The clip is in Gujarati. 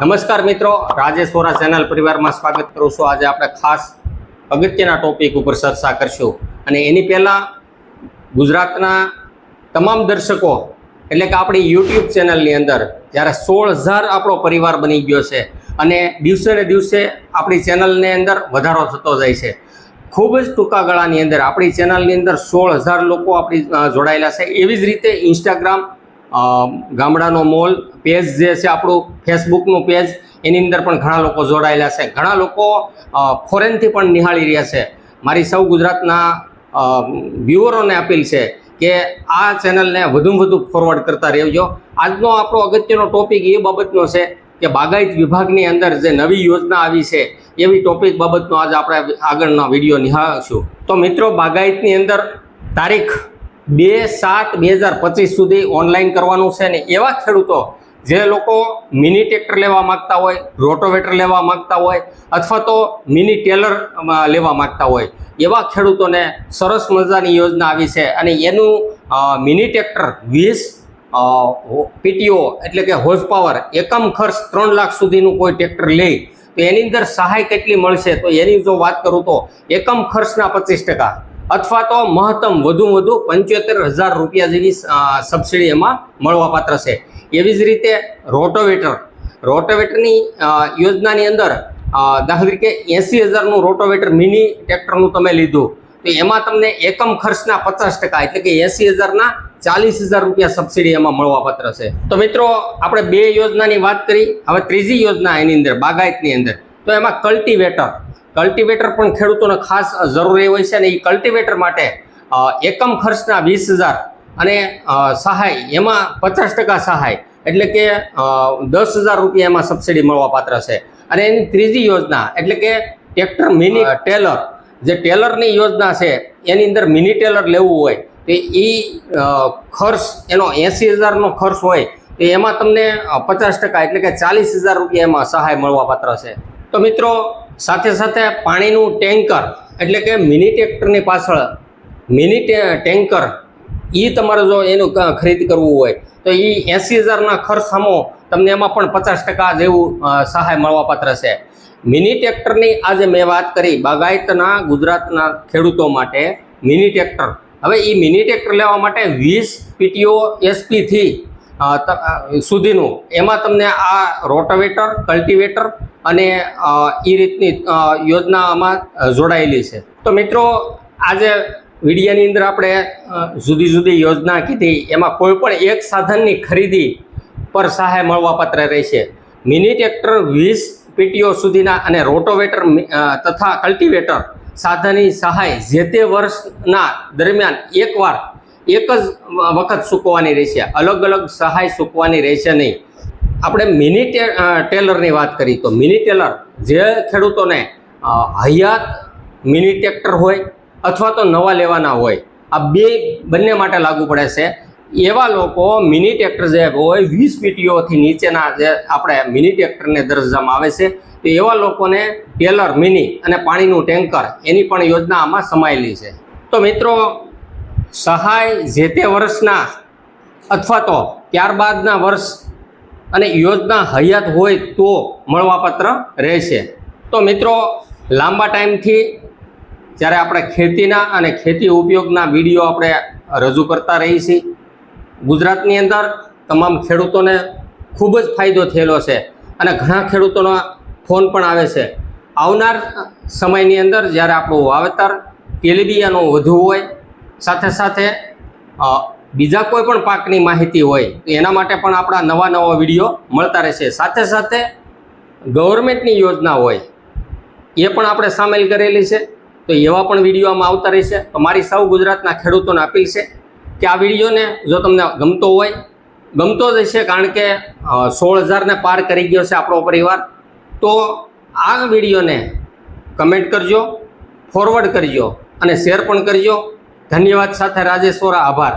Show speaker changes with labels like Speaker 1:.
Speaker 1: નમસ્કાર મિત્રો, રાજેશ વોરા ચેનલ પરિવારમાં સ્વાગત કરું છું. આજે આપણે ખાસ અગત્યના ટોપિક ઉપર ચર્ચા કરશું. અને એની પહેલાં ગુજરાતના તમામ દર્શકો, એટલે કે આપણી યુટ્યુબ ચેનલની અંદર, જ્યારે સોળ હજાર આપણો પરિવાર બની ગયો છે અને દિવસે ને દિવસે આપણી ચેનલની અંદર વધારો થતો જાય છે. ખૂબ જ ટૂંકા ગાળાની અંદર આપણી ચેનલની અંદર સોળ હજાર લોકો આપણી જોડાયેલા છે. એવી જ રીતે ઇન્સ્ટાગ્રામ ગામડાનો મોલ પેજ જે છે આપણું ફેસબુકનું પેજ એની અંદર પણ ઘણા લોકો જોડાયેલા છે. ઘણા લોકો ફોરેનથી પણ નિહાળી રહ્યા છે. મારી સૌ ગુજરાતના વ્યુઅરોને અપીલ છે કે આ ચેનલને વધુમાં વધુ ફોરવર્ડ કરતા રહેજો. આજનો આપણો અગત્યનો ટોપિક એ બાબતનો છે કે બાગાયત વિભાગની અંદર જે નવી યોજના આવી છે, એવી ટોપિક બાબતનો આજે આપણે આગળનો વીડિયો નિહાળશું. તો મિત્રો, બાગાયતની અંદર તારીખ બે સાત બે હજાર પચીસ સુધી ઓનલાઈન કરવાનું છે ને એવા ખેડૂતો જે લોકો મિની ટ્રેક્ટર લેવા માંગતા હોય, રોટોવેટર લેવા માંગતા હોય અથવા તો મિની ટેલર લેવા માંગતા હોય, એવા ખેડૂતોને સરસ મજાની યોજના આવી છે અને એનું મિની ટ્રેક્ટર વીસ પીટીઓ એટલે કે હોર્સ પાવર એકમ ખર્ચ ત્રણ લાખ સુધીનું કોઈ ટ્રેક્ટર લે, તો એની અંદર સહાય કેટલી મળશે? તો એની જો વાત કરું તો એકમ ખર્ચના પચીસ ટકા. અથવા તો મહત્તમ વધુ વધુ પંચોતેર હજાર રૂપિયા જેવી સબસિડી એમાં મળવાપાત્ર છે. એવી જ રીતે રોટોવેટર. રોટોવેટરની યોજનાની અંદર દાખલા તરીકે એંસી હજારનું રોટોવેટર મિની ટ્રેક્ટરનું તમે લીધું. તો એમાં તમને એકમ ખર્ચના પચાસ ટકા, એટલે કે એંસી હજારના ચાલીસ હજાર રૂપિયા સબસિડી એમાં મળવાપાત્ર છે. તો મિત્રો, આપણે બે યોજનાની વાત કરી. હવે ત્રીજી યોજના એની અંદર, બાગાયતની અંદર. તો એમાં કલ્ટિવેટર કલ્ટિવેટર પણ ખેડૂતોને ખાસ જરૂરી હોય છે અને એ કલ્ટિવેટર માટે એકમ ખર્ચના વીસ હજાર અને સહાય એમાં પચાસ ટકા સહાય એટલે કે દસ હજાર રૂપિયા એમાં સબસિડી મળવાપાત્ર છે. અને એની ત્રીજી યોજના એટલે કે ટ્રેક્ટર મિની ટેલર જે ટેલરની યોજના છે એની અંદર મિની ટેલર લેવું હોય તો એ ખર્ચ એનો એંસી હજારનો ખર્ચ હોય તો એમાં તમને પચાસ ટકા એટલે કે ચાલીસ હજાર રૂપિયા એમાં સહાય મળવાપાત્ર છે. તો મિત્રો સાથે સાથે પાણીનું ટેન્કર, એટલે કે મિની ટ્રેક્ટરની પાછળ, મિની ટેન્કર એ તમારે જો એનું ખરીદ કરવું હોય, તો એ એંસી હજારના ખર્ચ સામો તમને એમાં પણ પચાસ ટકા જેવું સહાય મળવાપાત્ર છે. મિની ટ્રેક્ટરની આજે મેં વાત કરી બાગાયતના ગુજરાતના ખેડૂતો માટે મિની ટ્રેક્ટર. હવે એ મિની ટ્રેક્ટર લેવા માટે વીસ પીટીઓ એસપીથી સુધીનું. એમાં તમને આ રોટાવેટર, કલ્ટિવેટર અને એ રીતની અ, યોજના આમાં અ, જોડાયેલી છે. તો મિત્રો આજે વિડીયોની અંદર આપણે જુદી જુદી યોજના કીધી. એમાં કોઈ પણ એક સાધનની ખરીદી પર સહાય મળવાપાત્ર રહેશે. મિની ટ્રેક્ટર વીસ પીટીઓ સુધીના અને રોટોવેટર તથા કલ્ટિવેટર સાધનની સહાય જે તે વર્ષના દરમિયાન એકવાર એક જ વખત ચૂકવવાની રહેશે. અલગ અલગ સહાય ચૂકવવાની રહેશે નહીં. આપણે મિની ટેલરની વાત કરી તો મિની ટેલર જે ખેડૂતોને હયાત મિની ટ્રેક્ટર હોય અથવા તો નવા લેવાના હોય, આ બે બંને માટે લાગુ પડે છે. એવા લોકો મિની ટ્રેક્ટર જે હોય, વીસ પીટીઓથી નીચેના જે આપણે મિની ટ્રેક્ટરને દરજ્જામાં આવે છે, તો એવા લોકોને ટેલર, મિની અને પાણીનું ટેન્કર એની પણ યોજના આમાં સમાયેલી છે. તો મિત્રો, સહાય જે તે વર્ષના અથવા તો ત્યારબાદના વર્ષ અને યોજના હયાત હોય તો મળવાપાત્ર રહેશે. તો મિત્રો, લાંબા ટાઈમથી જ્યારે આપણે ખેતીના અને ખેતી ઉપયોગના વીડિયો આપણે રજૂ કરતા રહીએ છીએ, ગુજરાતની અંદર તમામ ખેડૂતોને ખૂબ જ ફાયદો થયેલો છે અને ઘણા ખેડૂતોના ફોન પણ આવે છે. આવનાર સમયની અંદર જ્યારે આપણું વાવેતર તેલીબિયાનું વધુ હોય, સાથે સાથે બીજા કોઈ પણ પાકની માહિતી હોય તો એના માટે પણ આપણા નવા નવા વીડિયો મળતા રહેશે. સાથે સાથે ગવર્મેન્ટની યોજના હોય, એ પણ આપણે સામેલ કરેલી છે. તો એવા પણ વીડિયો આમાં આવતા રહેશે. તો મારી સૌ ગુજરાતના ખેડૂતોને અપીલ છે કે આ વિડીયોને જો તમને ગમતો હોય, ગમતો જ હશે કારણ કે સોળ હજારને પાર કરી ગયો છે આપણો પરિવાર, તો આ વિડીયોને કમેન્ટ કરજો ફોરવર્ડ કરજો અને શેર પણ કરજો. ધન્યવાદ સાથે રાજેશ્વરા આભાર.